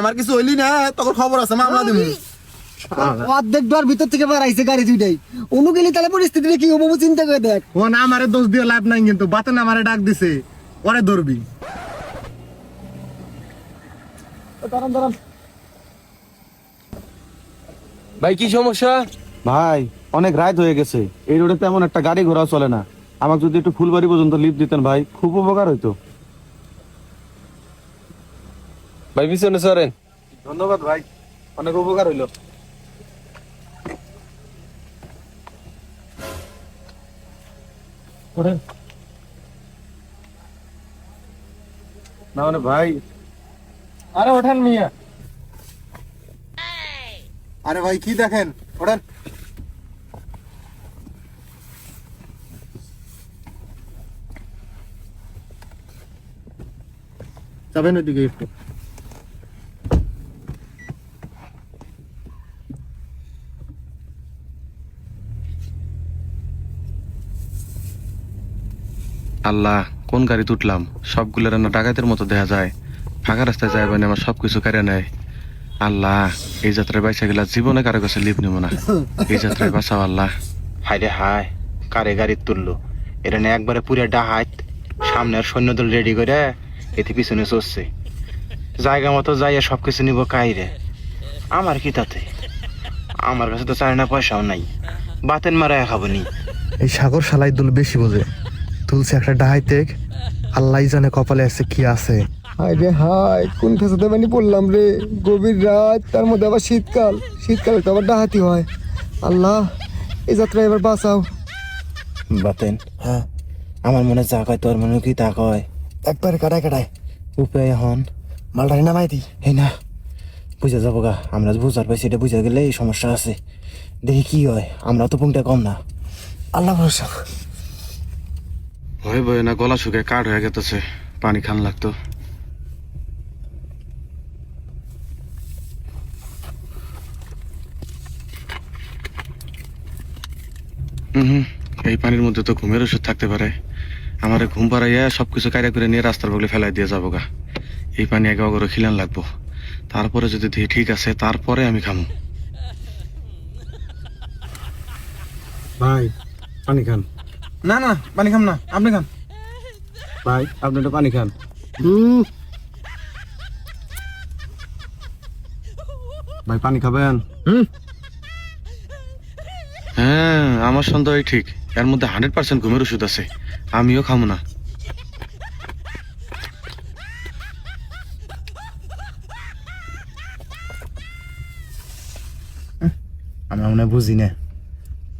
আমার কিছু হইলি না তখন খবর আছে মামলা দোষ দিয়ে লাভ নাই কিন্তু বাতেন ডাক দিছে ওরে ধরবি ভাই, কি সমস্যা? ভাই, অনেক রাত হয়ে গেছে। এই রোডে তেমন একটা গাড়ি ঘোড়া চলে না। আমাকে যদি একটু ফুলবাড়ি পর্যন্ত লিফট দিতেন ভাই খুব উপকার হইতো। ভাই পিছনে সরেন। ধন্যবাদ ভাই অনেক উপকার হইল। না মানে ভাই। আরে ওঠেন মিয়া। আরে ভাই কি দেখেন? ওঠেন। যাবেন ওইদিকে একটু। আল্লাহ কোন গাড়ি উঠলাম সবগুলো রান্না ডাকাতের মতো দেখা যায়। ফাঁকা রাস্তায় যায় মানে আমার সবকিছু কেড়ে নেয়। আল্লাহ এই যাত্রায় বাইসা গেলা জীবনে কারও কাছে লিপ নিব না। এই যাত্রায় বাঁচাও আল্লাহ। হায় রে হায় কারে গাড়ি তুললো? এটা না একবারে পুরে ডাহাত সামনের সৈন্যদল রেডি করে এতে পিছনে চড়ছে। জায়গা মতো যাইয়া সব কিছু নিব কাইরে। আমার কি তাতে? আমার কাছে তো চার না পয়সাও নাই। বাতেন মারায় খাব নি এই সাগর শালাই দুল বেশি বোঝে। তুলছে একটা ডাহাইতে আল্লাহ জানে কপালে আছে কি আছে। হায় রে হায় কোন ফেসাতে বানি পড়লাম রে? গভীর রাত তার মধ্যে আবার শীতকাল। শীতকালে তো আবার ডাহাতি হয়। আল্লাহ এই যাত্রা এবার বাঁচাও। বাতেন হ্যাঁ আমার মনে যা কয় তোর মনে কি তা কয়। একবারে কাটায় কাটায়। উপায় এখন। মালটা নামাই দি এই না বুঝা যাব গা আমরা বুঝার পাইছি এটা বুঝা গেলে এই সমস্যা আছে। দেখি কি হয় আমরা তো পুংটা কম না। আল্লাহ ভরসা। ভয় ভয় না গলা শুকে কাঠ হয়ে গেতেছে পানি খান লাগতো। হুম এই পানির মধ্যে তো ঘুমের ওষুধ থাকতে পারে। আমারে ঘুম পাড়াইয়া সবকিছু কায়রা করে নিয়ে রাস্তার বগলে ফেলাই দিয়ে যাব গা। এই পানি আগে অগরে খিলান লাগবো। তারপরে যদি দেখি ঠিক আছে তারপরে আমি খামু। ভাই পানি খান। না না পানি খাম না আপনি খান। ভাই আপনি একটু পানি খান। ভাই পানি খাবেন? হুম। হ্যাঁ আমার সন্দেহই ঠিক। এর মধ্যে হান্ড্রেড পার্সেন্ট ঘুমের ওষুধ আছে। আমিও খামু না। আমরা মনে বুঝি না।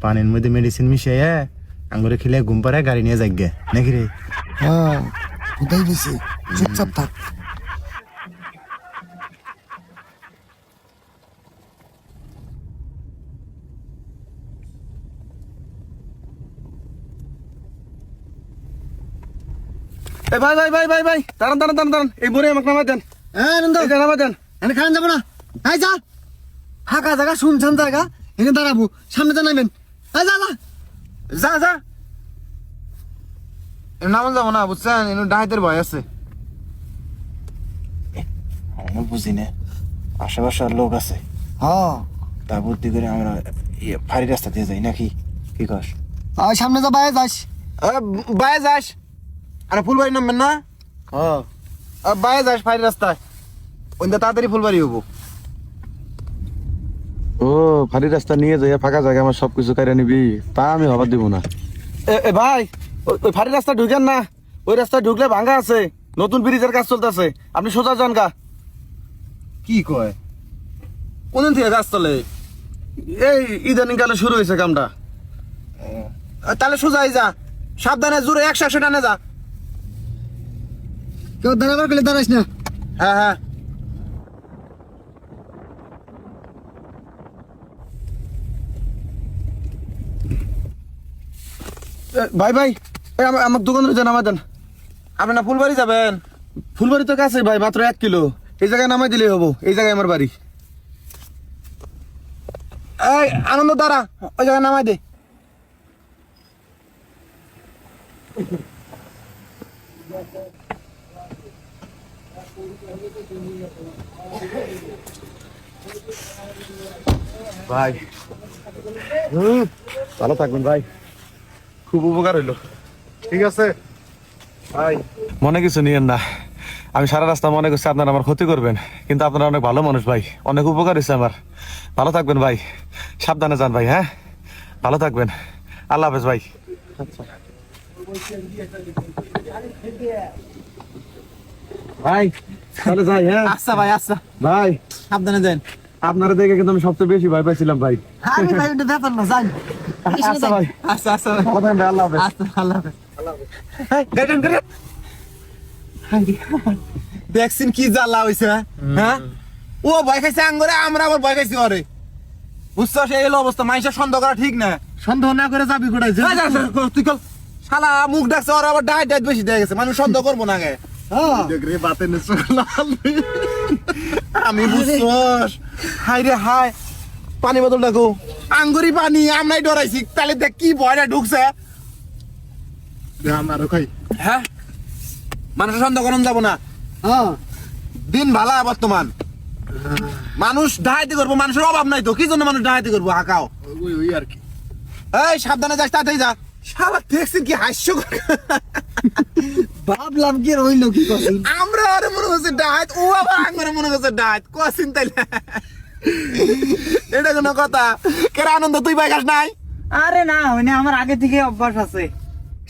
পানির মধ্যে মেডিসিন মিশিয়ে আঙ্গুরে খেলে ঘুম পাড়ায় গাড়ি নিয়ে যাই গে নাকি রে? হ্যাঁ কোথায় গেছি চুপচাপ থাক। এ ভাই ভাই ভাই ভাই ভাই। দাঁড়ান দাঁড়ান দাঁড়ান দাঁড়ান। এই বরে আমাকে নামাই দেন। হ্যাঁ নন্দ। এই যে নামাই দেন। এখানে খান যাব না। এই যা। ফাঁকা জায়গা শুনছান জায়গা। এখানে দাঁড়াবো। সামনে জানাবেন এই যা যা। যা যা। নামান যাব না বুঝছেন? এনু ডাহাইতের ভয় আছে। আমরা বুঝি না। আশেপাশে লোক আছে। হ্যাঁ তা বুদ্ধি করে আমরা ইয়ে ফাড়ি রাস্তা দিয়ে যাই নাকি? কি কস? সামনে যা বাইরে যাস। বায়ে যাস। আরে ফুলবাড়ি নামবেন না? হ্যাঁ। বায়ে যাস ফাইরি রাস্তায়। ওইটা তাড়াতাড়ি ফুলবাড়ি হব ও ফাঁড়ি রাস্তা নিয়ে যাই ফাঁকা জায়গা আমার সবকিছু কাইরা নিবি। তা আমি হবার দিব না। এ ভাই ওই- ওই ফাঁড়ি রাস্তা ঢুকেন না। ওই রাস্তা ঢুকলে ভাঙা আছে। নতুন ব্রিজের কাজ চলতেছে। আপনি সোজা যান গা। কি কয়? কোনদিন থেকে কাজ চলে? এই ইদানিং কালে শুরু হয়েছে কামটা। তাহলে সোজাই যা। সাবধানে জোরে একশো একশো টানে যা। কেউ দাঁড়াবার গেলে দাঁড়াইস না। হ্যাঁ হ্যাঁ। ভাই ভাই আমার আমার দোকানে যান নামাই দেন। আপনি না ফুলবাড়ি যাবেন? ফুলবাড়ি তো কাছে ভাই, মাত্র এক কিলো। এই জায়গায় নামাই দিলেই হব, এই জায়গায় আমার বাড়ি। এই, আনন্দ, দাঁড়া, ওই জায়গায় নামাই দে। ভাই। হুম, ভালো থাকবেন ভাই। খুব উপকার হইল। ঠিক আছে? ভাই। মনে কিছু নিয়েন না। আমি সারা রাস্তা মনে করছি আপনারা আমার ক্ষতি করবেন কিন্তু আপনারা অনেক ভালো মানুষ ভাই। অনেক উপকার হয়েছে আমার। ভালো থাকবেন ভাই। সাবধানে যান ভাই হ্যাঁ? ভালো থাকবেন। আল্লাহ হাফেজ ভাই। ভাই তাহলে যাই হ্যাঁ? আচ্ছা ভাই আচ্ছা। ভাই সাবধানে যান। আপনারা দেখে কিন্তু আমি সবচেয়ে বেশি ভয় পাইছিলাম ভাই। আরে ভাই ওটা ব্যাপার না যান। আচ্ছা ভাই। আচ্ছা আচ্ছা ভাই। ভালো ভাই, আল্লাহ হাফেজ। আচ্ছা আল্লাহ হাফেজ। এই, গাড়ি দেখছেন কি জ্বালা হইছে হ্যাঁ? ও ভয় খাইছে আঙ্গরে আমরা আবার ভয় খাইছি ওরে বুঝছ সেই হলো অবস্থা মানুষের সন্দেহ করা ঠিক না। সন্দেহ না করে যাবি কোথায় তুই কল শালা মুখ ডাকছে ওর আবার ডাইট ডাইট বেশি দিয়ে গেছে মানুষ সন্দেহ করব না গে দেখরে বাতে নিশ্চয় আমি বুঝছোস। হাই রে হাই পানি বোতল ডাকো। আঙ্গুরি পানি আমরাই ডরাইছি। তাহলে দেখ কি ভয়টা ঢুকছে। আমারও খাই। হ্যাঁ? মানুষের সন্দেহ করন যাব না। হ্যাঁ। দিন ভালা বর্তমান। মানুষ ডাহাইতে করব মানুষের অভাব নাই তো। কি জন্য মানুষ ডাহাইতে করব? হাকাও ওই আর কি। এই সাবধানে যাস তাড়াতাড়ি যা। শালা দেখছেন কি হাস্য ভাবলাম কি রইল কি কসিন আমরা আরে মনে হচ্ছে ডাহাত ও আবার আমার মনে হচ্ছে ডাহাত কসিন তাইলে। এটা কোনো কথা। কে আনন্দ তুই বাইকাস নাই? আরে না মানে আমার আগে থেকে অভ্যাস আছে।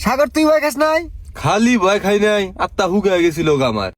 সাগর তুই বাইকাস নাই? খালি ভয় খাই নাই আত্মা হুগে গেছিল গো আমার।